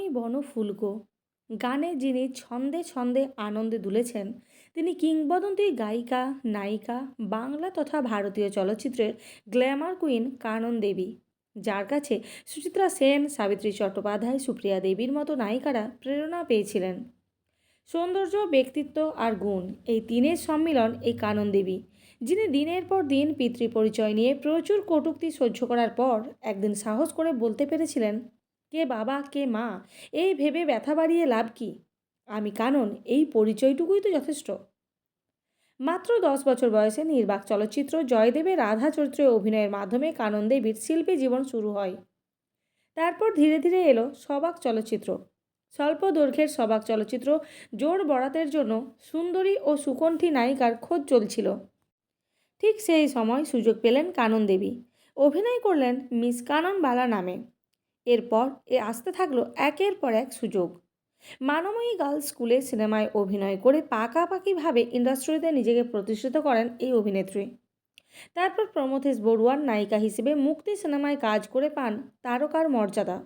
আমি বন বনফুলকো গানে যিনি ছন্দে ছন্দে আনন্দে দুলেছেন, তিনি কিংবদন্তি গায়িকা, নায়িকা, বাংলা তথা ভারতীয় চলচ্চিত্রের গ্ল্যামার কুইন কানন দেবী। যার কাছে সুচিত্রা সেন, সাবিত্রী চট্টোপাধ্যায়, সুপ্রিয়া দেবীর মতো নায়িকারা প্রেরণা পেয়েছিলেন। সৌন্দর্য, ব্যক্তিত্ব আর গুণ এই তিনের সম্মিলন এই কানন দেবী, যিনি দিনের পর দিন পিতৃ পরিচয় নিয়ে প্রচুর কটূক্তি সহ্য করার পর একদিন সাহস করে বলতে পেরেছিলেন কে বাবা, কে মা, এই ভেবে ব্যথা বাড়িয়ে লাভ কি? আমি কানন, এই পরিচয়টুকুই তো যথেষ্ট। মাত্র দশ বছর বয়সে নির্বাক চলচ্চিত্র জয়দেবের রাধা চরিত্রে অভিনয়ের মাধ্যমে কানন দেবীর শিল্পী জীবন শুরু হয়। তারপর ধীরে ধীরে এলো সবাক চলচ্চিত্র। স্বল্প দৈর্ঘ্যের সবাক চলচ্চিত্র জোর বরাতের জন্য সুন্দরী ও সুকণ্ঠী নায়িকার খোঁজ চলছিল। ঠিক সেই সময় সুযোগ পেলেন কানন দেবী। অভিনয় করলেন মিস কানন বালা নামে। এরপর এ আসতে থাকল একের পর এক সুযোগ। মানময়ী গার্লস স্কুলে সিনেমায় অভিনয় করে পাকাপাকিভাবে ইন্ডাস্ট্রিতে নিজেকে প্রতিষ্ঠিত করেন এই অভিনেত্রী। তারপর প্রমথেশ বড়ুয়ার নায়িকা হিসেবে মুক্তি সিনেমায় কাজ করে পান তারকার মর্যাদা।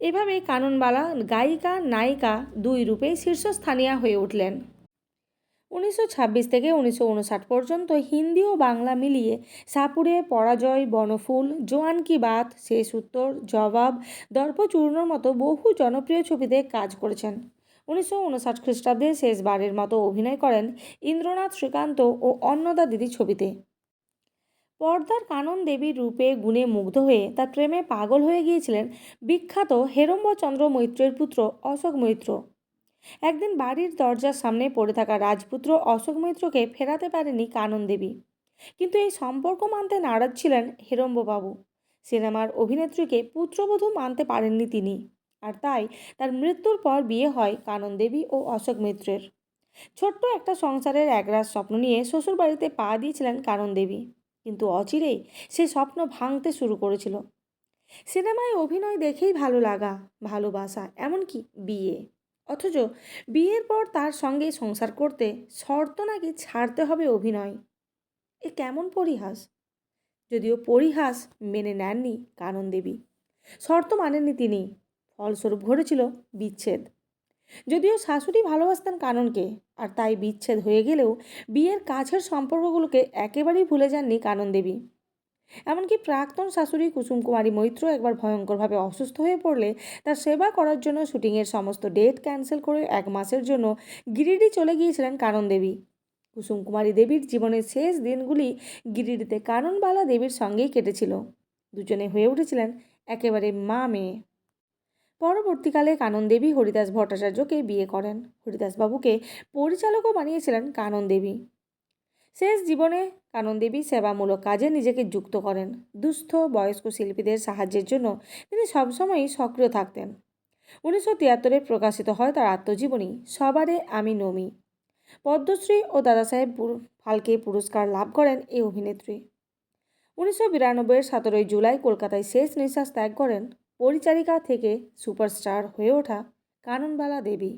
এভাবে কাননবালা গায়িকা নায়িকা দুই রূপেই শীর্ষস্থানীয় হয়ে উঠলেন। উনিশশো ছাব্বিশ থেকে উনিশশো উনষাট পর্যন্ত হিন্দি ও বাংলা মিলিয়ে সাপুরে পরাজয়, বনফুল, জোয়ান কি বাত, শেষ উত্তর, জবাব, দর্পচূর্ণর মতো বহু জনপ্রিয় ছবিতে কাজ করেছেন। উনিশশো উনষাট খ্রিস্টাব্দে শেষবারের মতো অভিনয় করেন ইন্দ্রনাথ শ্রীকান্ত ও অন্নদা দিদি ছবিতে। পর্দার কানন দেবীর রূপে গুণে মুগ্ধ হয়ে তার প্রেমে পাগল হয়ে গিয়েছিলেন বিখ্যাত হেরম্বচন্দ্র মৈত্রের পুত্র অশোক মৈত্র। একদিন বাড়ির দরজার সামনে পড়ে থাকা রাজপুত্র অশোক মৈত্রকে ফেরাতে পারেনি কানন দেবী। কিন্তু এই সম্পর্ক মানতে নারাজ ছিলেন হেরম্ববাবু। সিনেমার অভিনেত্রীকে পুত্রবধূ মানতে পারেননি তিনি। আর তাই তার মৃত্যুর পর বিয়ে হয় কানন দেবী ও অশোক মিত্রের। ছোট্ট একটা সংসারের একরাশ স্বপ্ন নিয়ে শ্বশুরবাড়িতে পা দিয়েছিলেন কানন দেবী। কিন্তু অচিরেই সে স্বপ্ন ভাঙতে শুরু করেছিল। সিনেমায় অভিনয় দেখেই ভালো লাগা, ভালোবাসা, এমনকি বিয়ে। অথচ বিয়ের পর তার সঙ্গে সংসার করতে শর্ত নাকি ছাড়তে হবে অভিনয়। এ কেমন পরিহাস? যদিও পরিহাস মেনে নেননি কানন দেবী। শর্ত মানেননি তিনি, ফলস্বরূপ ঘটেছিল বিচ্ছেদ। যদিও শাশুড়ি ভালোবাসতেন কাননকে, আর তাই বিচ্ছেদ হয়ে গেলেও বিয়ের কাছের সম্পর্কগুলোকে একেবারেই ভুলে যাননি কানন দেবী। এমনকি প্রাক্তন শাশুড়ি কুসুম কুমারী মৈত্র একবার ভয়ঙ্করভাবে অসুস্থ হয়ে পড়লে তার সেবা করার জন্য শুটিংয়ের সমস্ত ডেট ক্যান্সেল করে এক মাসের জন্য গিরিডি চলে গিয়েছিলেন কানন দেবী। কুসুম কুমারী দেবীর জীবনের শেষ দিনগুলি গিরিডিতে কাননবালা দেবীর সঙ্গেই কেটেছিল। দুজনে হয়ে উঠেছিলেন একেবারে মা মেয়ে। পরবর্তীকালে কানন দেবী হরিদাস ভট্টাচার্যকে বিয়ে করেন। হরিদাসবাবুকে পরিচালকও বানিয়েছিলেন কানন দেবী। শেষ জীবনে কানন দেবী সেবামূলক কাজে নিজেকে যুক্ত করেন। দুস্থ, বয়স্ক শিল্পীদের সাহায্যের জন্য তিনি সবসময়ই সক্রিয় থাকতেন। উনিশশো তিয়াত্তরে প্রকাশিত হয় তার আত্মজীবনী, সবারে আমি নমি। পদ্মশ্রী ও দাদাসাহেব ফালকে পুরস্কার লাভ করেন এই অভিনেত্রী। উনিশশো বিরানব্বইয়ের সতেরোই জুলাই কলকাতায় শেষ নিঃশ্বাস ত্যাগ করেন। পরিচারিকা থেকে সুপারস্টার হয়ে ওঠা কাননবালা দেবী।